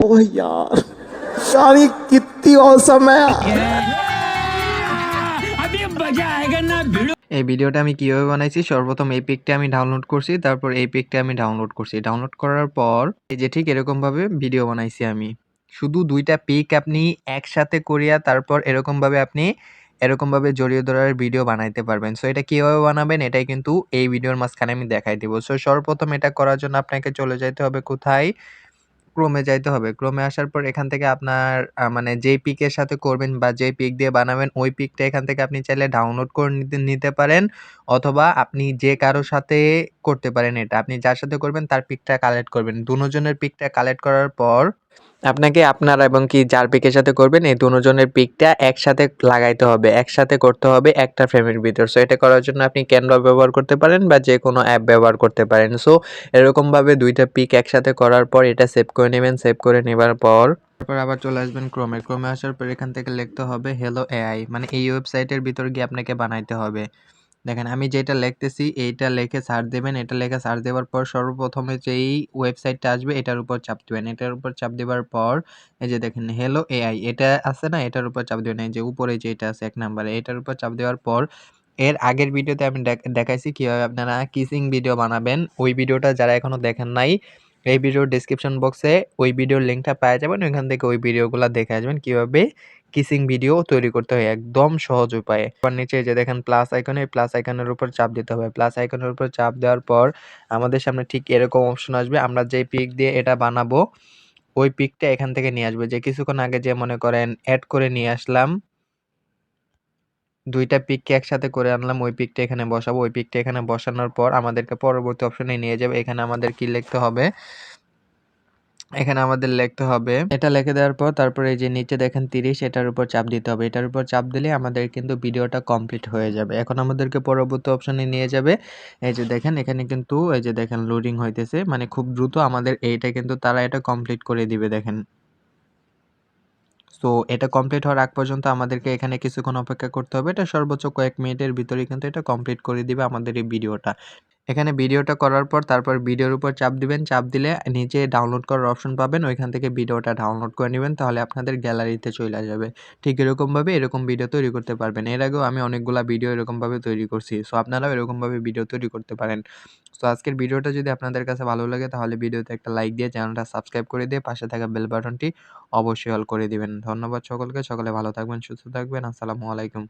ओह यार यार ये कितनी औसम है এই ভিডিওটা আমি কিভাবে বানাইছি সর্বপ্রথম এই পিকটা আমি ডাউনলোড করছি তারপর এই পিকটা আমি ডাউনলোড করছি ডাউনলোড করার পর এই যে ঠিক এরকমভাবে ভিডিও বানাইছি আমি শুধু দুইটা পিক আপনি একসাথে করিয়া তারপর এরকমভাবে আপনি এরকমভাবে জড়িয়ে ধরার ভিডিও বানাইতে পারবেন সো এটা কিভাবে বানাবেন এটাই কিন্তু এই ভিডিওর মাঝখানে আমি দেখাই দিব সো সর্বপ্রথম এটা করার জন্য আপনাকে চলে যাইতে হবে কোথায় ক্রোমে যাইতে হবে। ক্রোমে আসার পর এখান থেকে আপনার মানে যেই পিকের সাথে করবেন বা যেই পিক দিয়ে বানাবেন, ওই পিকটা এখান থেকে আপনি চাইলে ডাউনলোড করে নিতে নিতে পারেন অথবা আপনি যে কারোর সাথে করতে পারেন এটা। আপনি যার সাথে করবেন তার পিকটা কালেক্ট করবেন। দুজনের পিকটা কালেক্ট করার পর আপনাকে আপনার এবং কি যার পিকের সাথে করবেন, এই দুজনের পিকটা একসাথে লাগাইতে হবে, একসাথে করতে হবে একটা ফ্রেমের ভিতর। সো এটা করার জন্য আপনি ক্যানভা ব্যবহার করতে পারেন বা যে কোনো অ্যাপ ব্যবহার করতে পারেন। সো এরকমভাবে দুইটা পিক একসাথে করার পর এটা সেভ করে নেবেন সেভ করে নেবার পর তারপর আবার চলে আসবেন ক্রোমে ক্রোমে আসার পর এখান থেকে লিখতে হবে হ্যালো এআই মানে এই ওয়েবসাইটের ভিতর গিয়ে আপনাকে বানাইতে হবে। দেখেন, আমি যেটা লিখতেছি, এইটা লিখে সার্চ দেবেন, এটা লিখে সার্চ দেওয়ার পর সর্বপ্রথমে যেই ওয়েবসাইটটা আসবে, এটার উপর চাপ দেবেন। এটার উপর চাপ দেওয়ার পর, এই যে দেখেন হ্যালো এআই এটা আছে না? এটার উপর চাপ দেবেন। এই যে উপরে যেটা আছে, এক নাম্বারে, এটার উপর চাপ দেওয়ার পর, এর আগের ভিডিওতে আমি দেখ- দেখাইছি কীভাবে আপনারা কিসিং ভিডিও বানাবেন। ওই ভিডিওটা যারা এখনও দেখেন নাই, এই ভিডিওর ডিসক্রিপশন বক্সে ওই ভিডিওর লিঙ্কটা পাওয়া যাবেন। ওইখান থেকে ওই ভিডিওগুলো দেখে আসবেন কীভাবে কিসিং ভিডিও তৈরি করতে হয় একদম সহজ উপায়ে। আবার নিচে যে দেখেন প্লাস আইকনে প্লাস আইকনের উপর চাপ দিতে হবে। প্লাস আইকনের উপর চাপ দেওয়ার পর আমাদের সামনে ঠিক এরকম অপশন আসবে। আমরা যে পিক দিয়ে এটা বানাবো, ওই পিকটা এখান থেকে নিয়ে আসবে। যে কিছুক্ষণ আগে যে মনে করেন অ্যাড করে নিয়ে আসলাম, দুইটা পিককে একসাথে করে আনলাম, ওই পিকটা এখানে বসাবো। ওই পিকটা এখানে বসানোর পর আমাদেরকে পরবর্তী অপশনে নিয়ে যাবে। এখানে আমাদের কি লিখতে হবে? এখানে আমাদের লিখতে হবে, এটা লিখে দেওয়ার পর তারপরে এই যে নিচে দেখেন তিরিশ, এটার উপর চাপ দিতে হবে। এটার উপর চাপ দিলে আমাদের কিন্তু ভিডিওটা কমপ্লিট হয়ে যাবে। এখন আমাদেরকে পরবর্তী অপশনে নিয়ে যাবে। এই যে দেখেন, এখানে কিন্তু এই যে দেখেন লোডিং হইতেছে। মানে খুব দ্রুত আমাদের এইটা কিন্তু তারা এটা কমপ্লিট করে দিবে, দেখেন। সো এটা কমপ্লিট হওয়ার আগ পর্যন্ত আমাদেরকে এখানে কিছুক্ষণ অপেক্ষা করতে হবে। এটা সর্বোচ্চ কয়েক মিনিটের ভিতরে কিন্তু এটা কমপ্লিট করে দিবে আমাদের এই ভিডিওটা। এখানে ভিডিওটা করার পর তারপর ভিডিওর উপর চাপ দিবেন, চাপ দিলে নিচে ডাউনলোড করার অপশন পাবেন, ওইখান থেকে ভিডিওটা ডাউনলোড করে নেবেন, তাহলে আপনাদের গ্যালারিতে চলে যাবে। ঠিক এরকমভাবে এরকম ভিডিও তৈরি করতে পারবেন। এর আগেও আমি অনেকগুলা ভিডিও এরকমভাবে তৈরি করছি সো আপনারাও এরকমভাবে ভিডিও তৈরি করতে পারেন। সো আজকের ভিডিওটা যদি আপনাদের কাছে ভালো লাগে, তাহলে ভিডিওতে একটা লাইক দিয়ে চ্যানেলটা সাবস্ক্রাইব করে দিয়ে পাশে থাকা বেল বাটনটি অবশ্যই অল করে দিবেন। ধন্যবাদ সকলকে, সকলে ভালো থাকবেন, সুস্থ থাকবেন, আসসালামু আলাইকুম।